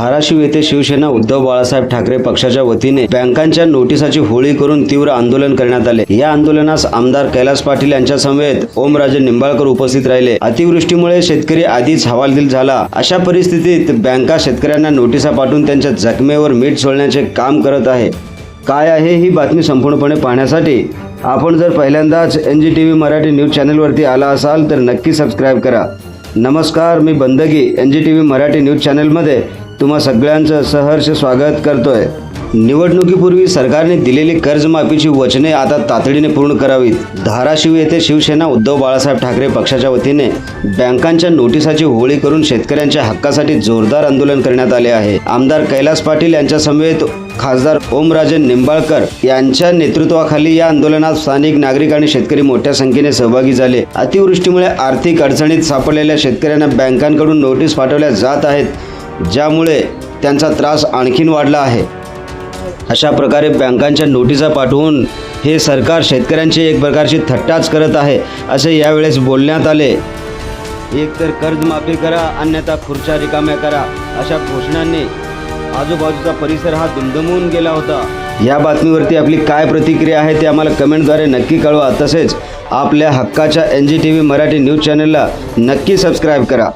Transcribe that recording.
धाराशिव येथे शिवसेना उद्धव बाळासाहेब ठाकरे पक्षाच्या वतीने बँकांच्या नोटिसाची होळी करून तीव्र आंदोलन करण्यात आले. या आंदोलनास आमदार कैलास पाटील यांच्या समवेत ओमराजे निंबाळकर उपस्थित राहिले. अतिवृष्टीमुळे शेतकरी आधीच हवालदिल झाला. अशा परिस्थितीत बँका शेतकऱ्यांना नोटिसा पाठवून त्यांच्या जखमेवर मीठ सोडण्याचे काम करत आहे. काय आहे ही बातमी संपूर्णपणे पाहण्यासाठी आपण जर पहिल्यांदाच N G T V Marathi news चॅनलवरती आला असाल तर नक्की सबस्क्राईब करा. नमस्कार मी Bandagi N G T V Marathi news चॅनलमध्ये तुम्हा सगळ्यांचं सहर्ष स्वागत करतोय. निवडणुकीपूर्वी सरकारने दिलेली कर्जमाफीची वचने आता तातडीने पूर्ण करावीत. धाराशिव येथे शिवसेना उद्धव बाळासाहेब ठाकरे पक्षाच्या वतीने बँकांच्या नोटिसाची होळी करून शेतकऱ्यांच्या हक्कासाठी जोरदार आंदोलन करण्यात आले आहे. आमदार कैलास पाटील यांच्या समवेत खासदार ओमराजे निंबाळकर यांच्या नेतृत्वाखाली या आंदोलनात स्थानिक नागरिक आणि शेतकरी मोठ्या संख्येने सहभागी झाले. अतिवृष्टीमुळे आर्थिक अडचणीत सापडलेल्या शेतकऱ्यांना बँकांकडून नोटीस पाठवल्या जात आहेत. ज्यामुळे त्यांचा त्रास आणखीन वाढला आहे. अशा प्रकारे बँकांच्या नोटिसा पाठवून हे सरकार शेतकऱ्यांची एक प्रकारची थट्टाच करत आहे असे यावेळेस बोलण्यात आले. एकतर कर्जमाफी करा अन्यथा खुर्च्या रिकाम्या करा अशा घोषणांनी आजूबाजूचा परिसर हा दुमदमून गेला होता. या बातमीवरती आपली काय प्रतिक्रिया आहे ते आम्हाला कमेंटद्वारे नक्की कळवा. तसेच आपल्या हक्काच्या N G T V Marathi news चॅनलला नक्की सबस्क्राईब करा.